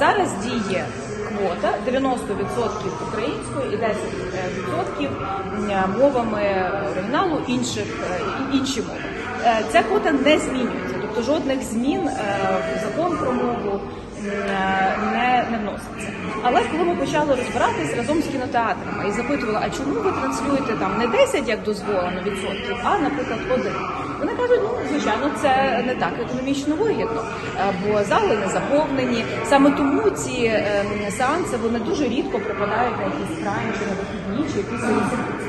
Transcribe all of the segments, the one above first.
зараз діє квота 90% українською і 10% е, мовами оригіналу інших е, інші мови. Е, Ця квота не змінюється, тобто жодних змін в закон про мову не, не вноситься. Але коли ми почали розбиратись разом з кінотеатрами і запитували, а чому ви транслюєте там не 10, як дозволено відсотків, а наприклад один. Звичайно, це не так економічно вигідно, е, бо зали не заповнені. Саме тому ці е, сеанси вони дуже рідко припадають на якісь крайні чи на вихідні, чи якісь.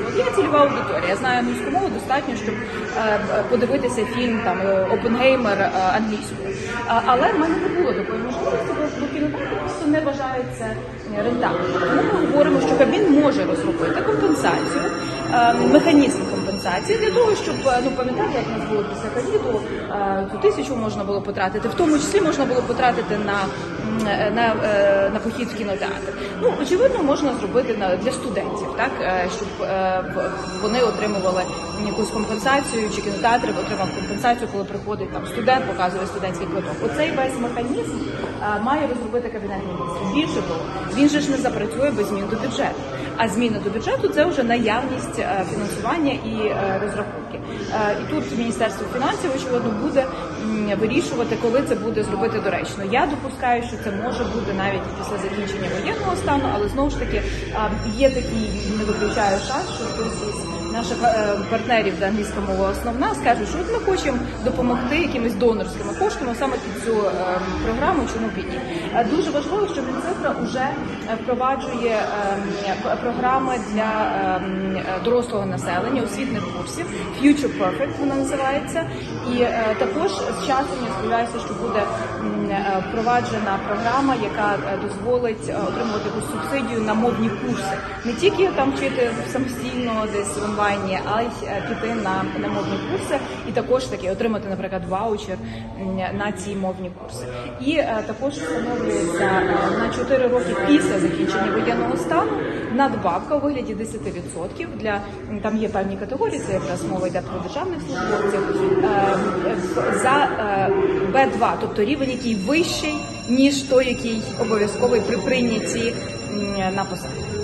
От є цільова аудиторія. Я знаю англійську мову достатньо, щоб е, подивитися фільм там Опенгеймер англійською. Але в мене не було такої можливості, бо, кінотеатр просто не е, рентабельним. Тому ми говоримо, що Кабмін може розробити компенсацію, механізм компенсації для того, щоб е, ну пам'ятаєте, як нас було після ковіду, е, ту тисячу можна було потратити, в тому числі можна було потратити на, на, е, на похід в кінотеатр. Ну очевидно, можна зробити на для студентів, так е, щоб е, вони отримували якусь компенсацію, чи кінотеатр отримав компенсацію, коли приходить там студент, показує студентський квиток. Оцей весь механізм е, має розробити кабінет міністрів. Більше того, він же ж не запрацює без змін до бюджету. А зміни до бюджету це вже наявність е, фінансування і е, розрахунки. Е, І тут Міністерство фінансів очевидно буде вирішувати, коли це буде зробити доречно. Я допускаю, що це може бути навіть після закінчення воєнного стану, але знову ж таки є такий не виключаю шанс, що хтось із наших е, партнерів, де англійська мова основна, скаже, що от ми хочемо допомогти якимись донорськими коштами саме під цю е, програму. Чому б ні? Е, Дуже важливо, що Мінцифра вже впроваджує програми для дорослого населення, освітних курсів. Future Perfect вона називається. І е, також з часом я сподіваюся, що буде е, впроваджена програма, яка е, дозволить отримувати якусь субсидію на мовні курси. Не тільки там вчити самостійно десь в онлайні, а й піти на, на мовні курси і також таки отримати, наприклад, ваучер на ці мовні курси. І також встановлюється на 4 роки після закінчення воєнного стану надбавка у вигляді 10% для там є певні категорії. Це якраз мова йде про державних службовців е, е, за е, Б2, тобто рівень, який вищий ніж той, який обов'язковий при прийнятті на посаду.